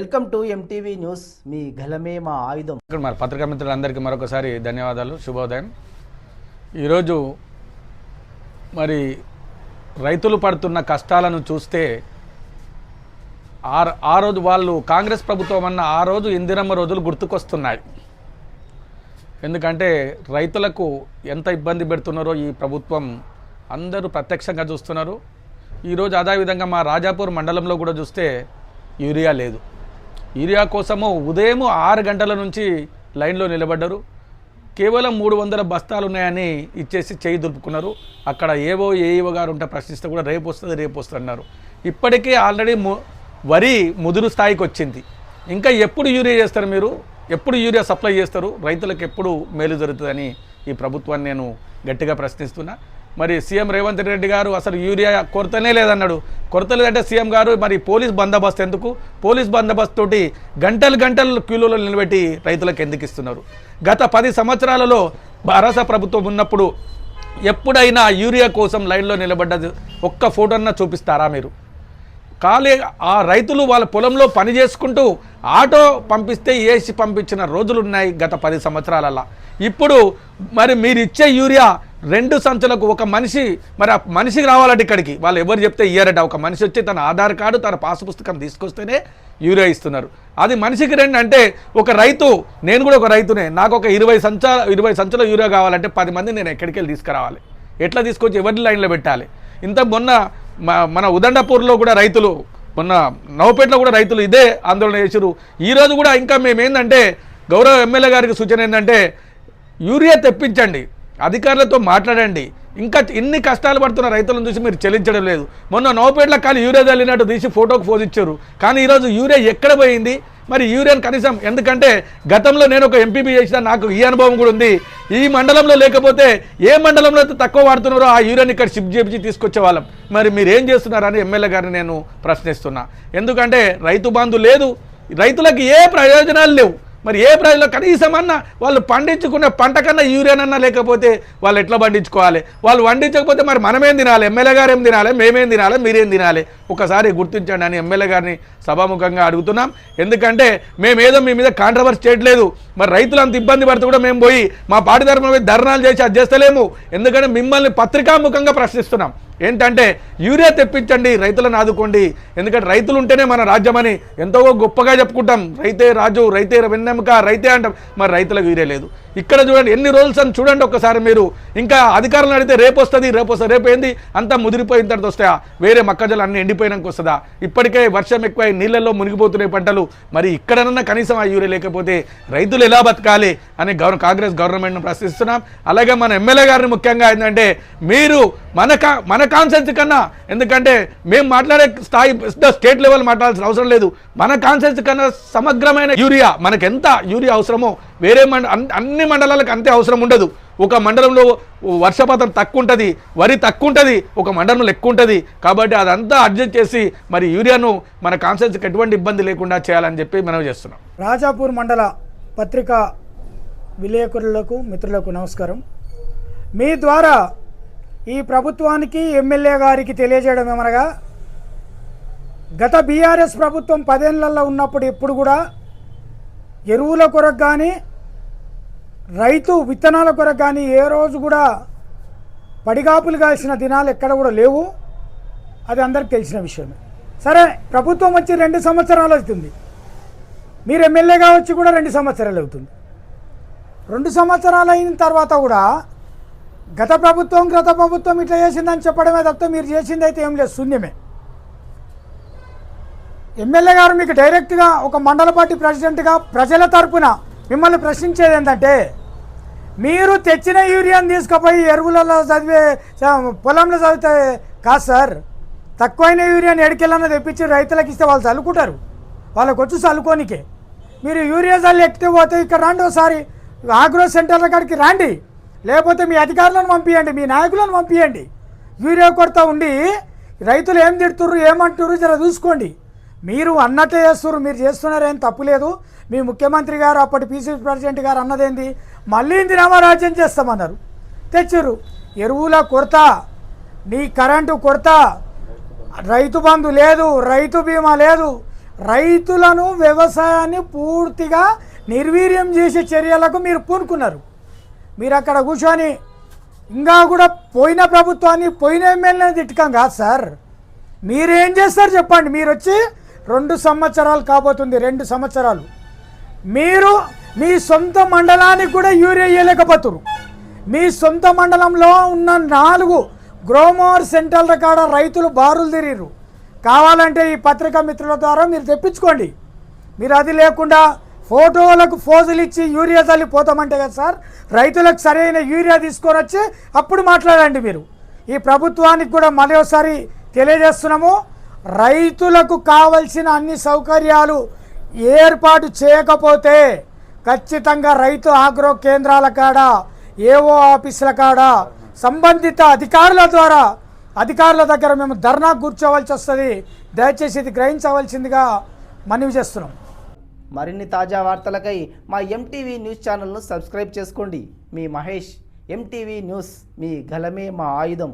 Welcome to MTV news మీ గలమే మా ఆయుధం. మరి పత్రికా మిత్రులందరికీ మరొకసారి ధన్యవాదాలు శుభోదయం. ఈరోజు మరి రైతులు పడుతున్న కష్టాలను చూస్తే ఆ ఆ రోజు వాళ్ళు కాంగ్రెస్ ప్రభుత్వం అన్న ఆ రోజు ఇందిరమ్మ రోజులు గుర్తుకొస్తున్నాయి. ఎందుకంటే రైతులకు ఎంత ఇబ్బంది పెడుతున్నారో ఈ ప్రభుత్వం అందరూ ప్రత్యక్షంగా చూస్తున్నారు. ఈరోజు అదేవిధంగా మా రాజాపూర్ మండలంలో కూడా చూస్తే యూరియా లేదు. యూరియా కోసము ఉదయం ఆరు గంటల నుంచి లైన్లో నిలబడ్డారు. కేవలం మూడు వందల బస్తాలు ఉన్నాయని ఇచ్చేసి చేయి దులుపుకున్నారు. అక్కడ ఏవో ఏవో గారు ఉంటే ప్రశ్నిస్తే కూడా రేపు వస్తుంది రేపు వస్తుంది అన్నారు. ఇప్పటికే ఆల్రెడీ వరి ముదురు స్థాయికి వచ్చింది. ఇంకా ఎప్పుడు యూరియా చేస్తారు మీరు? ఎప్పుడు యూరియా సప్లై చేస్తారు? రైతులకు ఎప్పుడు మేలు జరుగుతుందని ఈ ప్రభుత్వాన్ని నేను గట్టిగా ప్రశ్నిస్తున్నా. మరి సీఎం రేవంత్ రెడ్డి గారు అసలు యూరియా కొరతనే లేదన్నాడు. కొరత లేదంటే సీఎం గారు మరి పోలీస్ బందోబస్తు ఎందుకు? పోలీస్ బందోబస్తు తోటి గంటలు గంటలు క్యూలలో నిలబెట్టి రైతులకు ఎందుకు ఇస్తున్నారు? గత పది సంవత్సరాలలో భరోసా ప్రభుత్వం ఉన్నప్పుడు ఎప్పుడైనా యూరియా కోసం లైన్లో నిలబడ్డది ఒక్క ఫోటోన్నా చూపిస్తారా మీరు? ఖాళీ ఆ రైతులు వాళ్ళ పొలంలో పని చేసుకుంటూ ఆటో పంపిస్తే ఏసి పంపించిన రోజులు ఉన్నాయి గత పది సంవత్సరాలల్లా ఇప్పుడు మరి మీరు ఇచ్చే యూరియా రెండు సంచులకు ఒక మనిషి మరి ఆ మనిషికి రావాలంటే ఇక్కడికి. వాళ్ళు ఎవరు చెప్తే ఇయ్యారట. ఒక మనిషి వచ్చి తన ఆధార్ కార్డు తన పాస్ పుస్తకం తీసుకొస్తేనే యూరియా ఇస్తున్నారు. అది మనిషికి రెండు అంటే ఒక రైతు నేను కూడా ఒక రైతునే. నాకు ఒక ఇరవై సంచ ఇరవై సంచుల యూరియా కావాలంటే పది మంది నేను ఎక్కడికి వెళ్ళి తీసుకురావాలి. ఎట్లా తీసుకొచ్చి ఎవరి లైన్లో పెట్టాలి? ఇంత మొన్న మన ఉదండపూర్లో కూడా రైతులు మొన్న నవపేటలో కూడా రైతులు ఇదే ఆందోళన చేశారు ఈరోజు కూడా ఇంకా మేము ఏంటంటే గౌరవ ఎమ్మెల్యే గారికి సూచన ఏంటంటే యూరియా తెప్పించండి. అధికారులతో మాట్లాడండి. ఇంకా ఇన్ని కష్టాలు పడుతున్న రైతులను చూసి మీరు చెల్లించడం లేదు. మొన్న నోపేట్ల కానీ యూరియా చల్లినట్టు తీసి ఫోటోకు ఫోజ్ ఇచ్చారు. కానీ ఈరోజు యూరియా ఎక్కడ పోయింది? మరి యూరియాను కనీసం ఎందుకంటే గతంలో నేను ఒక ఎంపీపీ చేసిన నాకు ఈ అనుభవం కూడా ఉంది. ఈ మండలంలో లేకపోతే ఏ మండలంలో అయితే తక్కువ వాడుతున్నారో ఆ యూరియాని ఇక్కడ షిఫ్ట్ చేపించి తీసుకొచ్చే వాళ్ళం. మరి మీరు ఏం చేస్తున్నారని ఎమ్మెల్యే గారిని నేను ప్రశ్నిస్తున్నా. ఎందుకంటే రైతు బంధు లేదు. రైతులకు ఏ ప్రయోజనాలు లేవు. మరి ఏ ప్రజల్లో కనీసం అన్న వాళ్ళు పండించుకునే పంట కన్నా యూరియానన్నా లేకపోతే వాళ్ళు ఎట్లా పండించుకోవాలి? వాళ్ళు పండించకపోతే మరి మనమేం తినాలి? ఎమ్మెల్యే గారు ఏం తినాలి? మేమేం తినాలి? మీరేం తినాలి? ఒకసారి గుర్తించండి అని ఎమ్మెల్యే గారిని సభాముఖంగా అడుగుతున్నాం. ఎందుకంటే మేమేదో మీ మీద కాంట్రవర్సీ చేయట్లేదు. మరి రైతులు అంత ఇబ్బంది పడితే కూడా మేము పోయి మా పార్టీ తరఫున ధర్నాలు చేసి అది చేస్తలేము. ఎందుకంటే మిమ్మల్ని పత్రికాముఖంగా ప్రశ్నిస్తున్నాం. ఏంటంటే యూరియా తెప్పించండి రైతులను ఆదుకోండి. ఎందుకంటే రైతులు ఉంటేనే మన రాజ్యమని ఎంతో గొప్పగా చెప్పుకుంటాం. రైతే రాజు రైతే వెన్నెముక రైతే అంటాం. మరి రైతులకు యూరియా లేదు. ఇక్కడ చూడండి ఎన్ని రోజులు అని చూడండి ఒక్కసారి మీరు. ఇంకా అధికారులను అడిగితే రేపు వస్తుంది రేపు వస్తుంది. రేపు ఏంది? అంతా ముదిరిపోయిన తర్వాత వస్తాయా? వేరే మొక్కజొన్న అన్ని ఎండిపోయినాక వస్తుందా? ఇప్పటికే వర్షం ఎక్కువై నీళ్ళల్లో మునిగిపోతున్నాయి పంటలు. మరి ఇక్కడనన్నా కనీసం ఆ యూరియా లేకపోతే రైతులు ఎలా బతకాలి అని గవర్న కాంగ్రెస్ గవర్నమెంట్ను ప్రశ్నిస్తున్నాం. అలాగే మన ఎమ్మెల్యే గారిని ముఖ్యంగా ఏంటంటే మీరు మన కా మన కాన్సెన్స్ కన్నా ఎందుకంటే మేము మాట్లాడే స్థాయి స్టేట్ లెవెల్ మాట్లాడాల్సిన అవసరం లేదు. మన కాన్సెన్స్ కన్నా సమగ్రమైన యూరియా మనకు ఎంత యూరియా అవసరమో వేరే మండ అన్- అన్ని మండలాలకు అంతే అవసరం ఉండదు. ఒక మండలంలో వర్షపాతం తక్కువ ఉంటుంది వరి తక్కువ ఉంటుంది ఒక మండలంలో ఎక్కువ ఉంటుంది కాబట్టి అదంతా అడ్జస్ట్ చేసి మరి యూరియాను మన కాన్సెన్స్కి ఎటువంటి ఇబ్బంది లేకుండా చేయాలని చెప్పి మనం చేస్తున్నాం. రాజాపూర్ మండల పత్రికా విలేకరులకు మిత్రులకు నమస్కారం. మీ ద్వారా ఈ ప్రభుత్వానికి ఎమ్మెల్యే గారికి తెలియజేయడం ఏమనగా గత బీఆర్ఎస్ ప్రభుత్వం పదేళ్ళలో ఉన్నప్పుడు ఎప్పుడు కూడా ఎరువుల కొరకు కానీ రైతు విత్తనాల కొరకు కానీ ఏ రోజు కూడా పడిగాపులు కాల్సిన దినాలు ఎక్కడ కూడా లేవు. అది అందరికి తెలిసిన విషయమే. సరే ప్రభుత్వం వచ్చి రెండు సంవత్సరాలు అవుతుంది. మీరు ఎమ్మెల్యేగా వచ్చి కూడా రెండు సంవత్సరాలు అవుతుంది. రెండు సంవత్సరాలు అయిన తర్వాత కూడా గత ప్రభుత్వం గత ప్రభుత్వం ఇట్లా చేసిందని చెప్పడమే తప్ప మీరు చేసింది అయితే ఏం లేదు శూన్యమే. ఎమ్మెల్యే గారు మీకు డైరెక్ట్గా ఒక మండల పార్టీ ప్రెసిడెంట్గా ప్రజల తరపున మిమ్మల్ని ప్రశ్నించేది ఏంటంటే మీరు తెచ్చిన యూరియాని తీసుకుపోయి ఎరువులలో చదివే పొలంలో చదివితే కాదు సార్. తక్కువైన యూరియాని ఎడికెళ్ళన్నా తెప్పించి రైతులకు ఇస్తే వాళ్ళు చల్లుకుంటారు. వాళ్ళకి వచ్చి చల్లుకోనికే. మీరు యూరియా చల్లి ఎక్కితే పోతే ఇక్కడ రండి ఒకసారి. ఆగ్రో సెంటర్ల కాడికి రండి. లేకపోతే మీ అధికారులను పంపించండి మీ నాయకులను పంపించండి యూరియా కొరత ఉండి రైతులు ఏం తిడుతుర్రు ఏమంటుర్రు జర చూసుకోండి. మీరు అన్నట్టే చేస్తుర్రు మీరు చేస్తున్నారేం తప్పు లేదు. మీ ముఖ్యమంత్రి గారు అప్పటి పీసీ ప్రెసిడెంట్ గారు అన్నదేంది? మళ్ళీ ఇందిరామా రామరాజ్యం చేస్తామన్నారు. తెచ్చిర్రు. ఎరువుల కొరత నీ కరెంటు కొరత రైతు బంధు లేదు రైతు బీమా లేదు. రైతులను వ్యవసాయాన్ని పూర్తిగా నిర్వీర్యం చేసే చర్యలకు మీరు పూనుకున్నారు. మీరు అక్కడ కూర్చొని ఇంకా కూడా పోయిన ప్రభుత్వాన్ని పోయిన ఎమ్మెల్యేని తిట్టకం కాదు సార్. మీరేం చేస్తారు చెప్పండి. మీరు వచ్చి రెండు సంవత్సరాలు కాబోతుంది రెండు సంవత్సరాలు. మీరు మీ సొంత మండలానికి కూడా యూరియా ఇవ్వలేకపోతున్నారు మీ సొంత మండలంలో ఉన్న నాలుగు గ్రోమోర్ సెంటర్ల కాడ రైతులు బారులు తిరిగిరు కావాలంటే ఈ పత్రికా మిత్రుల ద్వారా మీరు తెప్పించుకోండి. మీరు అది లేకుండా ఫోటోలకు ఫోజులు ఇచ్చి యూరియా తల్లి పోతామంటే కదా సార్ రైతులకు సరైన యూరియా తీసుకొని వచ్చి అప్పుడు మాట్లాడండి మీరు. ఈ ప్రభుత్వానికి కూడా మరోసారి తెలియజేస్తున్నాము. రైతులకు కావలసిన అన్ని సౌకర్యాలు ఏర్పాటు చేయకపోతే ఖచ్చితంగా రైతు ఆగ్రో కేంద్రాల కాడ ఏవో ఆఫీసుల కాడ సంబంధిత అధికారుల ద్వారా అధికారుల దగ్గర మేము ధర్నా కూర్చోవలసి వస్తుంది. దయచేసి ఇది గ్రహించవలసిందిగా మనవి చేస్తున్నాం. మరిన్ని తాజా వార్తలకై మా ఎంటీవీ న్యూస్ ఛానల్ను సబ్స్క్రైబ్ చేసుకోండి. మీ మహేష్ ఎంటీవీ న్యూస్ మీ గలమే మా ఆయుధం.